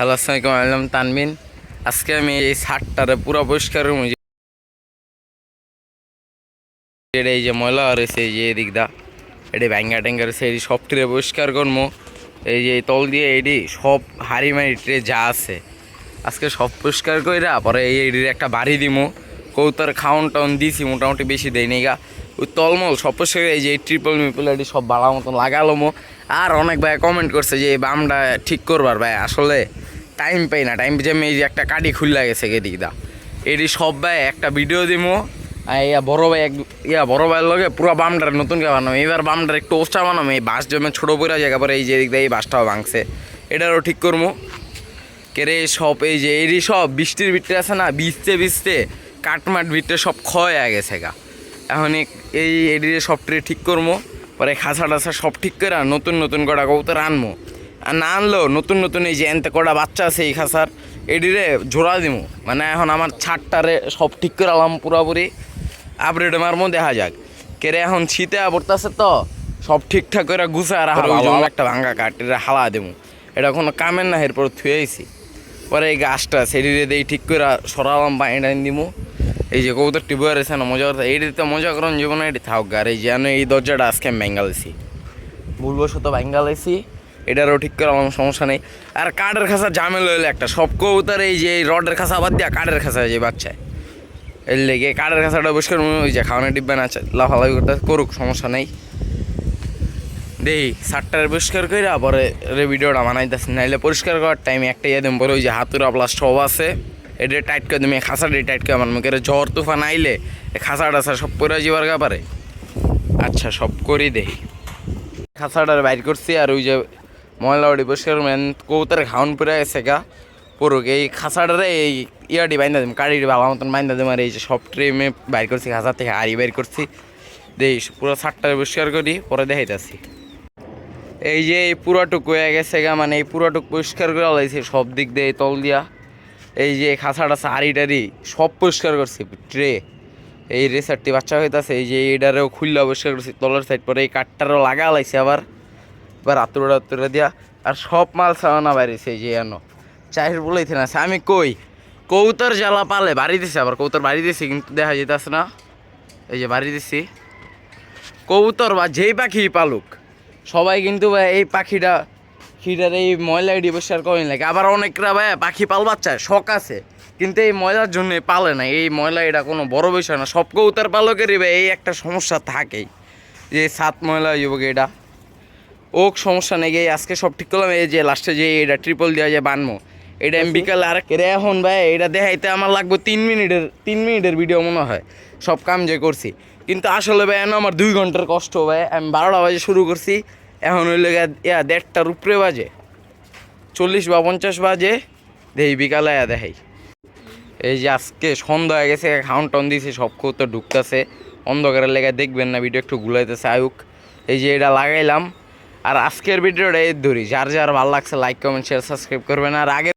Hello আসসালামাইকুম আলাম তানমিন আজকে আমি এই শার্টটারে পুরো পরিষ্কার এই যে ময়লা রয়েছে, এই যে এদিক দা, এটি ব্যাঙ্গা ট্যাঙ্গা রয়েছে সব ট্রে পরিষ্কার করব। এই যে তল দিয়ে এটি সব হাড়ি মারি ট্রে যা আছে, আজকে সব পরিষ্কার কইরা পরে এই এটির একটা বাড়ি দিমু। কৌতার খাওন টাউন দিছি, মোটামুটি বেশি দেয় নি গা। ওই তলমল সব পরিষ্কার এই যে ট্রিপল মিপল এটি সব ভালো মতন লাগালো আর অনেক ভাই কমেন্ট করছে যে এই বামটা ঠিক করবার ভাই, আসলে টাইম পাই না। টাইম যে আমি এই যে একটা কাটি খুললা গেছে এদিক দা। এটি সব ভাই একটা ভিডিও দিমু। ইয়া বড় ভাই এক ইয়া বড় ভাইয়ের লগে পুরো বামটার নতুন কে বানাবো। এবার বামটার একটু ওস্টা বানাবো। এই বাস জমে ছোটো পড়ে জায়গা পরে এই যে এদিক দিয়ে এই বাসটাও ভাঙছে। এটারও ঠিক করব কেরে সব এই যে এরই সব বৃষ্টির ভিতরে আছে না, ভিজতে ভিজতে কাটমাট ভিতরে সব ক্ষয় গেছে গা। এখন এই- এডিরে সব ট্রে ঠিক করব পরে খাঁচা টাছা সব ঠিক করে নতুন নতুন কটা কবুতর আর না আনলেও নতুন নতুন এই যে এনতে কটা বাচ্চা আছে এই খাঁচার এডিরে জোড়া দিমু। মানে এখন আমার ছাদটারে সব ঠিক করে আলাম পুরাপুরি। আপডেট মারমো দেখা যাক। কেরে এখন শীতে পড়তেছে তো সব ঠিকঠাক করে গুছায় রাখা ভালো। একটা ভাঙ্গা কাঠ এটা হালা দেবো এটা কোনো কামের না এরপর থুয়ে আইছি। পরে এই গাছটা সেদিকে দিয়ে ঠিক করে সরালাম পানি টাইন দিমু। এই যে কবুতর টিবুয়ার এসে না মজা করতে এইটিতে মজা করুন জীবনে এটি থাক আর এই যেন এই দরজাটা আজকে আমি ব্যাঙ্গালেছি ভুলবশত ব্যাঙ্গালেছি এটারও ঠিক করে আমার সমস্যা নেই। আর কাঠের খাসা জামেল হইলে একটা। সব কবুতর এই যে রডের খাসা বাদ দিয়া কাঠের খাসা যে বাচ্চায়। এর লেগে কাঠের খাসাটা বসে ওই যে খাওয়ানোর ডিব্বা না লাফালাফি করতে করুক, সমস্যা নেই। দেই, সারটার পরিষ্কার করে পরে রে ভিডিওটা বানাইতেছি, নাইলে পরিষ্কার করার টাইমে একটা ইয়ে দেবো পরে ওই যে হাতুরা প্লাস সব আছে এটা টাইট করে দেবো খাসাটা টাইট করে আমার মুখে ঝড় তুফান আইলে খাসা টাসা সব পরে যাবার ব্যাপারে। আচ্ছা সব করি দেই। খাসাটার বাইর করছি আর ওই যে ময়লা ওটি পরিষ্কার মেন কৌতারে খাওয়ান পরে গেছে গা। পুরুক এই খাসাটারে এই ইয়াটি বাইন্দা দিম কাড়ির বাবা মতন বাইন্দা দিম আর এই যে সব ট্রেমে বাইর করছি খাসা থেকে হাড়ি বাইর করছি দেই পুরো সাতটারে পরিষ্কার করি পরে দেখাইতেছি এই যে এই পুরাটুক হয়ে গেছে গা মানে এই পুরাটুক পরিষ্কার করে লাইছে সব দিক দিয়ে তল দিয়া। এই যে খাসাটা সারি টারি সব পরিষ্কার করছি ট্রে এই রেসারটি বাচ্চা হইতাছে এই যে এইটারেও খুললা পরিষ্কার করছি তলের সাইড পরে এই কাঠটারও লাগা লাইছে আবার এবার আতুরা আতুরা দিয়া, আর সব মাল সামানা বাড়িছে যে এনো। চায়ের বলেইতে না আমি কই? কৌতর জ্বালা পালে, বাড়ি দিছে, আবার কৌতর বাড়ি দিছে, কিন্তু দেখা যেতেছে না। এই যে বাড়ি দিছি। কৌতর বা যেই পাখি পালুক, সবাই কিন্তু ভাই এই পাখিটা, খিটার এই ময়লা এডি পরিষ্কার করেন লাগে। আবার অনেকরা ভাই পাখি পালবার চায় শখ আছে, কিন্তু এই ময়লার জন্য পালে না। এই ময়লা এটা কোনো বড় বিষয় না। সব কবুতর পালকেরই ভাই এই একটা সমস্যা থাকেই। যে সাত ময়লা হইব এটা? ওক সমস্যা নেই আজকে সব ঠিক করলাম এই যে লাস্টে যে এটা ট্রিপল দেওয়া যায় বানমো এটা আমি বিকালে আর রে এখন ভাই এটা দেখাইতে আমার লাগবে তিন মিনিটের তিন মিনিটের ভিডিও মনে হয় সব কাম যে করছি। কিন্তু আসলে ভাই এখন আমার দুই ঘণ্টার কষ্ট ভাই আমি বারোটা বাজে শুরু করছি এখন হইলে ইয়া দেড়টার উপরে বাজে চল্লিশ বা পঞ্চাশ বাজে দেই বিকালে ইয়া দেখাই। এই যে আজকে সন্ধ্যা হয়ে গেছে খাউন টাউন দিয়েছে সব তো ঢুকতেছে অন্ধকারের লেগে দেখবেন না ভিডিও একটু গুলাইতেছে আয়ুক। এই যে এটা লাগাইলাম আর আজকের ভিডিওটা এই ধরি যার যার ভালো লাগছে লাইক কমেন্ট শেয়ার সাবস্ক্রাইব করবেন। আর আগে